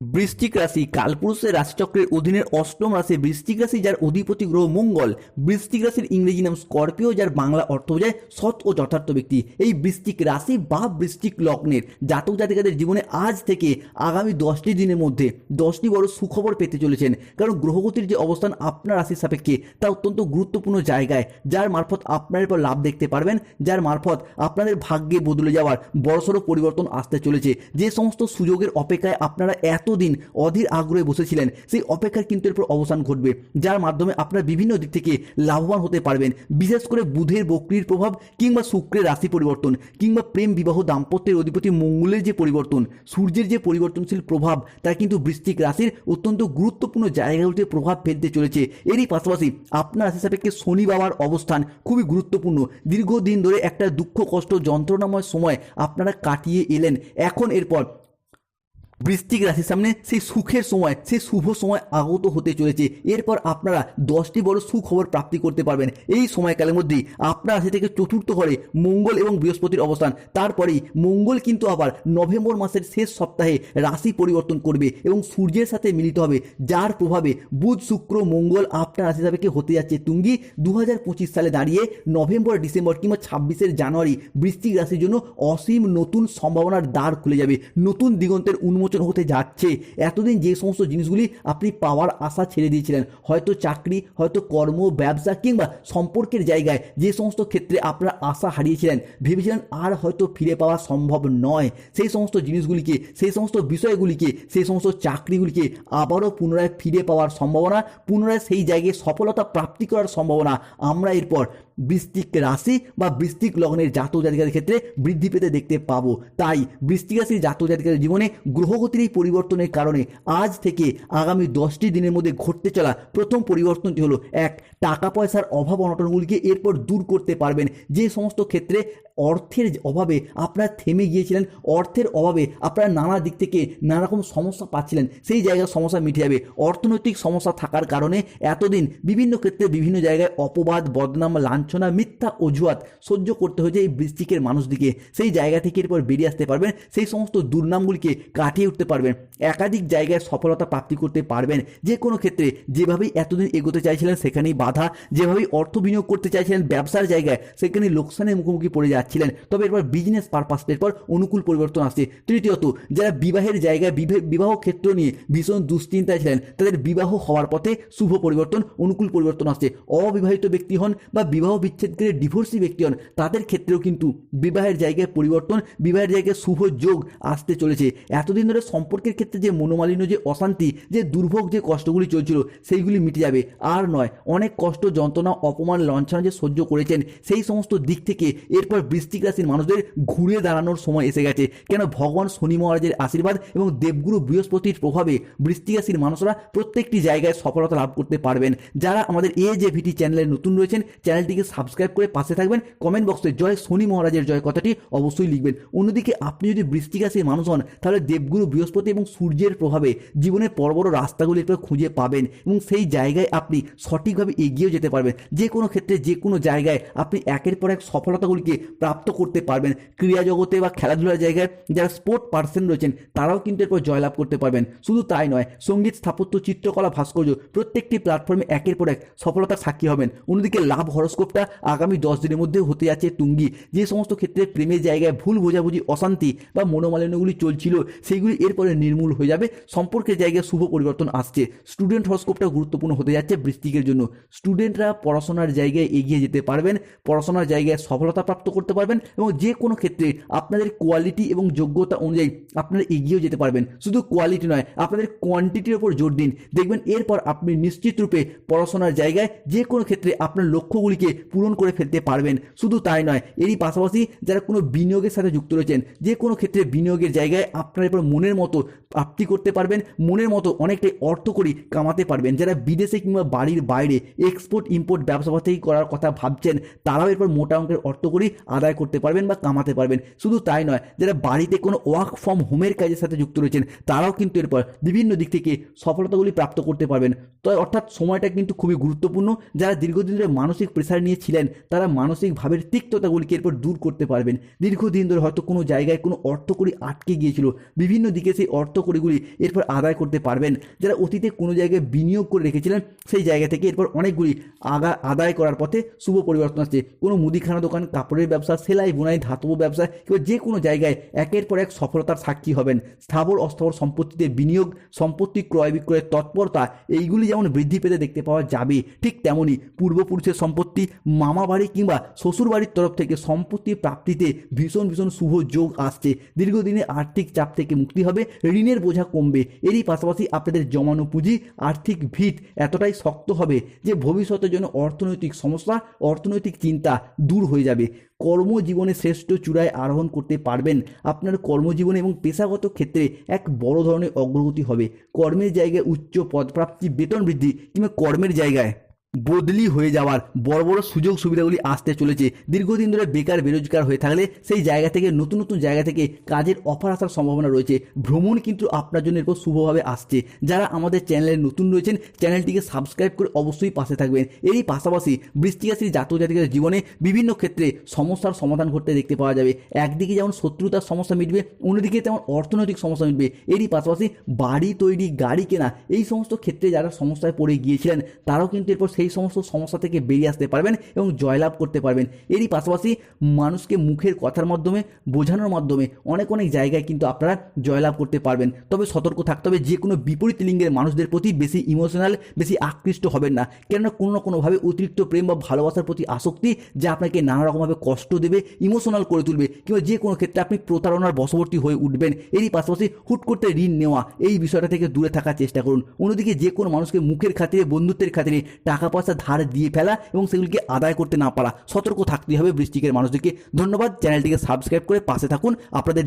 বৃশ্চিক রাশি, কালপুরুষের রাশিচক্রের অধীনের অষ্টম রাশি বৃশ্চিক রাশি, যার অধিপতি গ্রহ মঙ্গল। বৃশ্চিক রাশির ইংরেজি নাম স্করপিও, যার বাংলা অর্থ বোঝায় সৎ ও যথার্থ ব্যক্তি। এই বৃশ্চিক রাশি বা বৃশ্চিক লগ্নের জাতক জাতিকাদের জীবনে আজ থেকে আগামী দশটি দিনের মধ্যে দশটি বড় সুখবর পেতে চলেছেন। কারণ গ্রহগতির যে অবস্থান আপনার রাশির সাপেক্ষে, তা অত্যন্ত গুরুত্বপূর্ণ জায়গায়, যার মারফত আপনার এরপর লাভ দেখতে পারবেন, যার মারফত আপনাদের ভাগ্যে বদলে যাওয়ার বড়সড় পরিবর্তন আসতে চলেছে। যে সমস্ত সুযোগের অপেক্ষায় আপনারা এতদিন অধীর আগ্রহে বসেছিলেন, সেই অপেক্ষার কিন্তু এরপর অবসান ঘটবে, যার মাধ্যমে আপনারা বিভিন্ন দিক থেকে লাভবান হতে পারবেন, বিশেষ করে বুধের বক্রির প্রভাব কিংবা শুক্রের রাশি পরিবর্তন, কিংবা প্রেম বিবাহ দাম্পত্যের অধিপতি মঙ্গলের যে পরিবর্তন, সূর্যের যে পরিবর্তনশীল প্রভাব তা কিন্তু বৃষ্টিক রাশির অত্যন্ত গুরুত্বপূর্ণ জায়গাগুলিতে প্রভাব ফেলতে চলেছে। এরই পাশাপাশি আপনার রাশি সাপেক্ষে শনি বাবার অবস্থান খুবই গুরুত্বপূর্ণ। দীর্ঘদিন ধরে একটা দুঃখ কষ্ট যন্ত্রণাময় সময় আপনারা কাটিয়ে এলেন। এখন এরপর বৃশ্চিক রাশির সামনে সেই সুখের সময়, সেই শুভ সময় আগত হতে চলেছে। এরপর আপনারা দশটি বড় সুখবর প্রাপ্তি করতে পারবেন। এই সময়কালের মধ্যেই আপনার রাশি থেকে চতুর্থ ঘরে মঙ্গল এবং বৃহস্পতির অবস্থান। তারপরেই মঙ্গল কিন্তু আবার নভেম্বর মাসের শেষ সপ্তাহে রাশি পরিবর্তন করবে এবং সূর্যের সাথে মিলিত হবে, যার প্রভাবে বুধ, শুক্র, মঙ্গল আপনার রাশি সাপেক্ষে হতে যাচ্ছে। তুঙ্গি দু হাজার পঁচিশ সালে দাঁড়িয়ে নভেম্বর, ডিসেম্বর কিংবা ছাব্বিশের জানুয়ারি বৃষ্টিক রাশির জন্য অসীম নতুন সম্ভাবনার দ্বার খুলে যাবে। নতুন দিগন্তের উন্মোচন হতে যাচ্ছে। এতদিন যে সমস্ত জিনিসগুলি আপনি পাওয়ার আশা ছেড়ে দিয়েছিলেন, হয়তো চাকরি, হয়তো কর্ম, ব্যবসা কিংবা সম্পর্কের জায়গায় যে সমস্ত ক্ষেত্রে আপনারা আশা হারিয়েছিলেন, ভেবেছিলেন আর হয়তো ফিরে পাওয়া সম্ভব নয়। সেই সমস্ত জিনিসগুলিকে, সেই সমস্ত বিষয়গুলিকে, সেই সমস্ত চাকরিগুলিকে আবারও পুনরায় ফিরে পাওয়ার সম্ভাবনা, পুনরায় সেই জায়গায় সফলতা প্রাপ্তি করার সম্ভাবনা আমরা এরপর বৃশ্চিক রাশি বা বৃষ্টিক লগ্নের জাতক জাতিকাদের ক্ষেত্রে বৃদ্ধি পেতে দেখতে পাবো। তাই বৃশ্চিক রাশির জাতক জাতিকাদের জীবনে গ্রহগতির এই পরিবর্তনের কারণে আজ থেকে আগামী দশটি দিনের মধ্যে ঘটতে চলা প্রথম পরিবর্তনটি হলো, এক টাকা পয়সার অভাব অনটনগুলিকে এরপর দূর করতে পারবেন। যে সমস্ত ক্ষেত্রে অর্থের অভাবে আপনারা থেমে গিয়েছিলেন, অর্থের অভাবে আপনারা নানা দিক থেকে নানা রকম সমস্যা পাচ্ছিলেন, সেই জায়গার সমস্যা মিটে যাবে। অর্থনৈতিক সমস্যা থাকার কারণে এতদিন বিভিন্ন ক্ষেত্রে বিভিন্ন জায়গায় অপবাদ, বদনাম লাঞ্ছনা মিথ্যা অজুহাত সহ্য করতে হয়েছে এই বৃষ্টিকের মানুষদিকে। সেই জায়গা থেকে এরপর বেরিয়ে আসতে পারবেন, সেই সমস্ত দুর্নামগুলিকে কাটিয়ে উঠতে পারবেন, একাধিক জায়গায় সফলতা প্রাপ্তি করতে পারবেন। যে কোনো ক্ষেত্রে যেভাবেই এতদিন এগোতে চাইছিলেন সেখানেই বাধা, যেভাবেই অর্থ বিনিয়োগ করতে চাইছিলেন ব্যবসার জায়গায়, সেখানে লোকসানের মুখোমুখি পড়ে যাচ্ছিলেন। তবে এরপর বিজনেস পারপাস এরপর অনুকূল পরিবর্তন আসছে। তৃতীয়ত, যারা বিবাহের জায়গায় বিবাহ ক্ষেত্র নিয়ে ভীষণ দুশ্চিন্তায় ছিলেন, তাদের বিবাহ হওয়ার পথে শুভ পরিবর্তন, অনুকূল পরিবর্তন আসছে। অবিবাহিত ব্যক্তি হন বা বিবাহ বিচ্ছেদ করে ডিভোর্সি ব্যক্তি হন, তাদের ক্ষেত্রেও কিন্তু বিবাহের জায়গায় পরিবর্তন, বিবাহের জায়গায় শুভ যোগ আসতে চলেছে। এতদিন ধরে সম্পর্কের ক্ষেত্রে যে মনোমালিন্য, যে অশান্তি, যে দুর্ভোগ, যে কষ্টগুলি চলছিল, সেইগুলি মিটে যাবে। আর নয়, অনেক কষ্ট, যন্ত্রণা, অপমান, লঞ্ছনা যে সহ্য করেছেন, সেই সমস্ত দিক থেকে এরপর বৃশ্চিক রাশির মানুষদের ঘুরে দাঁড়ানোর সময় এসে গেছে। কেন ভগবান শনি মহারাজের আশীর্বাদ এবং দেবগুরু বৃহস্পতির প্রভাবে বৃশ্চিক রাশির মানুষরা প্রত্যেকটি জায়গায় সফলতা লাভ করতে পারবেন। যারা আমাদের এ যে ভিটি চ্যানেলে নতুন রয়েছেন, চ্যানেলটিকে সাবস্ক্রাইব করে পাশে থাকবেন। কমেন্ট বক্সে জয় শনি মহারাজের জয় কথাটি অবশ্যই লিখবেন। অন্যদিকে আপনি যদি বৃশ্চিক রাশির মানুষ হন, তাহলে দেবগুরু বৃহস্পতি এবং সূর্যের প্রভাবে জীবনের বড় বড় রাস্তাগুলি একটু খুঁজে পাবেন এবং সেই জায়গায় আপনি সঠিকভাবে এগিয়েও যেতে পারবেন। যে কোনো ক্ষেত্রে, যে কোনো জায়গায় আপনি একের পর এক সফলতাগুলিকে প্রাপ্ত করতে পারবেন। ক্রীড়া জগতে বা খেলাধুলার জায়গায় যারা স্পোর্ট পার্সন রয়েছেন, তারাও কিন্তু এরপর জয়লাভ করতে পারবেন। শুধু তাই নয়, সংগীত, স্থাপত্য, চিত্রকলা, ভাস্কর্য প্রত্যেকটি প্ল্যাটফর্মে একের পর এক সফলতার সাক্ষী হবেন। অন্যদিকে লাভ হরস্কোপটা আগামী দশ দিনের মধ্যে হতে যাচ্ছে তুঙ্গি। যে সমস্ত ক্ষেত্রে প্রেমের জায়গায় ভুল বোঝাবুঝি, অশান্তি বা মনোমালিন্যগুলি চলছিল, সেইগুলি এরপরে নির্মূল হয়ে যাবে। সম্পর্কের জায়গায় শুভ পরিবর্তন আসছে। স্টুডেন্ট হরস্কোপটা গুরুত্বপূর্ণ হতে যাচ্ছে বৃষ্টিকের জন্য। স্টুডেন্টরা পড়াশোনার জায়গায় এগিয়ে যেতে পারবেন, পড়াশোনার জায়গায় সফলতা প্রাপ্ত করতে পারবেন এবং যে কোনো ক্ষেত্রে আপনাদের কোয়ালিটি এবং যোগ্যতা অনুযায়ী আপনারা এগিয়েও যেতে পারবেন। শুধু কোয়ালিটি নয়, আপনাদের কোয়ান্টিটির ওপর জোর দিন। দেখবেন এরপর আপনি নিশ্চিত রূপে পড়াশোনার জায়গায় যে কোনো ক্ষেত্রে আপনার লক্ষ্যগুলিকে পূরণ করে ফেলতে পারবেন। শুধু তাই নয়, এরই পাশাপাশি যারা কোনো বিনিয়োগের সাথে যুক্ত রয়েছেন, যে কোনো ক্ষেত্রে বিনিয়োগের জায়গায় আপনার এরপর মনের মতো প্রাপ্তি করতে পারবেন, মনের মতো অনেকটাই অর্থ করি কামাতে পারবেন। যারা বিদেশে কিংবা বাড়ির বাইরে এক্সপোর্ট ইম্পোর্ট ব্যবসা পাতি করার কথা ভাবছেন, তারাও এরপর মোটা অঙ্কের অর্থ করি আদায় করতে পারবেন বা কামাতে পারবেন। শুধু তাই নয়, যারা বাড়িতে কোনো ওয়ার্ক ফ্রম হোমের কাজের সাথে যুক্ত রয়েছেন, তারাও কিন্তু এরপর বিভিন্ন দিক থেকে সফলতাগুলি প্রাপ্ত করতে পারবেন। তো অর্থাৎ সময়টা কিন্তু খুবই গুরুত্বপূর্ণ। যারা দীর্ঘদিন ধরে মানসিক প্রেশার নিয়ে গিয়েছিলেন তারা মানসিক ভাবের তিক্ততাগুলিকে এরপর দূর করতে পারবেন। দীর্ঘদিন ধরে হয়তো কোনো জায়গায় কোনো অর্থকড়ি আটকে গিয়েছিল। বিভিন্ন দিকে সেই অর্থকড়িগুলি এরপর আদায় করতে পারবেন। যারা অতীতে কোনো জায়গায় বিনিয়োগ করে রেখেছিলেন, সেই জায়গা থেকে এরপর অনেকগুলি আগা আদায় করার পথে শুভ পরিবর্তন আসছে। কোনো মুদিখানা দোকান, কাপড়ের ব্যবসা, সেলাই, বোনাই, ধাতব ব্যবসা কিংবা যে কোনো জায়গায় একের পর এক সফলতার সাক্ষী হবেন। স্থাবর অস্থাবর সম্পত্তিতে বিনিয়োগ, সম্পত্তি ক্রয় বিক্রয়ের তৎপরতা, এইগুলি যেমন বৃদ্ধি পেতে দেখতে পাওয়া যাবে, ঠিক তেমনই পূর্বপুরুষের সম্পত্তি মামা বাড়ি কিংবা শ্বশুর বাড়ির তরফ থেকে সম্পত্তি প্রাপ্তিতে ভীষণ ভীষণ শুভ যোগ আসছে। দীর্ঘদিনে আর্থিক চাপ থেকে মুক্তি হবে। ঋণের বোঝা কমবে। এরই পাশাপাশি আপনাদের জমানো পুঁজি, আর্থিক ভিত এতটাই শক্ত হবে যে ভবিষ্যতের জন্য অর্থনৈতিক সমস্যা, অর্থনৈতিক চিন্তা দূর হয়ে যাবে। কর্মজীবনে শ্রেষ্ঠ চূড়ায় আরোহণ করতে পারবেন। আপনার কর্মজীবনে এবং পেশাগত ক্ষেত্রে এক বড় ধরনের অগ্রগতি হবে। কর্মের জায়গায় উচ্চ পদপ্রাপ্তি, বেতন বৃদ্ধি কিংবা কর্মের জায়গায় বদলি হয়ে যাওয়ার বড় বড় সুযোগ সুবিধাগুলি আসতে চলেছে। দীর্ঘদিন ধরে বেকার বেরোজগার হয়ে থাকলে সেই জায়গা থেকে, নতুন নতুন জায়গা থেকে কাজের অফার আসার সম্ভাবনা রয়েছে। ভ্রমণ কিন্তু আপনার জন্য এরপর শুভভাবে আসছে। যারা আমাদের চ্যানেলে নতুন রয়েছেন চ্যানেলটিকে সাবস্ক্রাইব করে অবশ্যই পাশে থাকবেন। এরই পাশাপাশি বৃষ্টিক রাশির জাতক জাতিকার জীবনে বিভিন্ন ক্ষেত্রে সমস্যার সমাধান করতে দেখতে পাওয়া যাবে। একদিকে যেমন শত্রুতার সমস্যা মিটবে, অন্যদিকে তেমন অর্থনৈতিক সমস্যা মিটবে। এরই পাশাপাশি বাড়ি তৈরি, গাড়ি কেনা, এই সমস্ত ক্ষেত্রে যারা সমস্যায় পড়ে গিয়েছিলেন, তারাও কিন্তু এরপর সেই সমস্ত সমস্যা থেকে বেরিয়ে আসতে পারবেন এবং জয়লাভ করতে পারবেন। এরই পাশাপাশি মানুষকে মুখের কথার মাধ্যমে, বোঝানোর মাধ্যমে অনেক অনেক জায়গায় কিন্তু আপনারা জয়লাভ করতে পারবেন। তবে সতর্ক থাকতে হবে যে কোনো বিপরীত লিঙ্গের মানুষদের প্রতি বেশি ইমোশনাল বেশি আকৃষ্ট হবেন না। কেননা কোনো না কোনোভাবে অতিরিক্ত প্রেম বা ভালোবাসার প্রতি আসক্তি যা আপনাকে নানা রকমভাবে কষ্ট দেবে ইমোশনাল করে তুলবে কিংবা যে কোনো ক্ষেত্রে আপনি প্রতারণার বশবর্তী হয়ে উঠবেন। এরই পাশাপাশি হুট করতে ঋণ নেওয়া, এই বিষয়টা থেকে দূরে থাকার চেষ্টা করুন। অন্যদিকে যে কোনো মানুষকে মুখের খাতিরে, বন্ধুত্বের খাতিরে টাকা পয়সা ধার দিয়ে ফেলা এবং সেগুলিকে আদায় করতে না পারা। সতর্ক থাকতে হবে বৃষ্টিকের মানুষদেরকে। ধন্যবাদ। চ্যানেলটিকে সাবস্ক্রাইব করে পাশে থাকুন। আপনাদের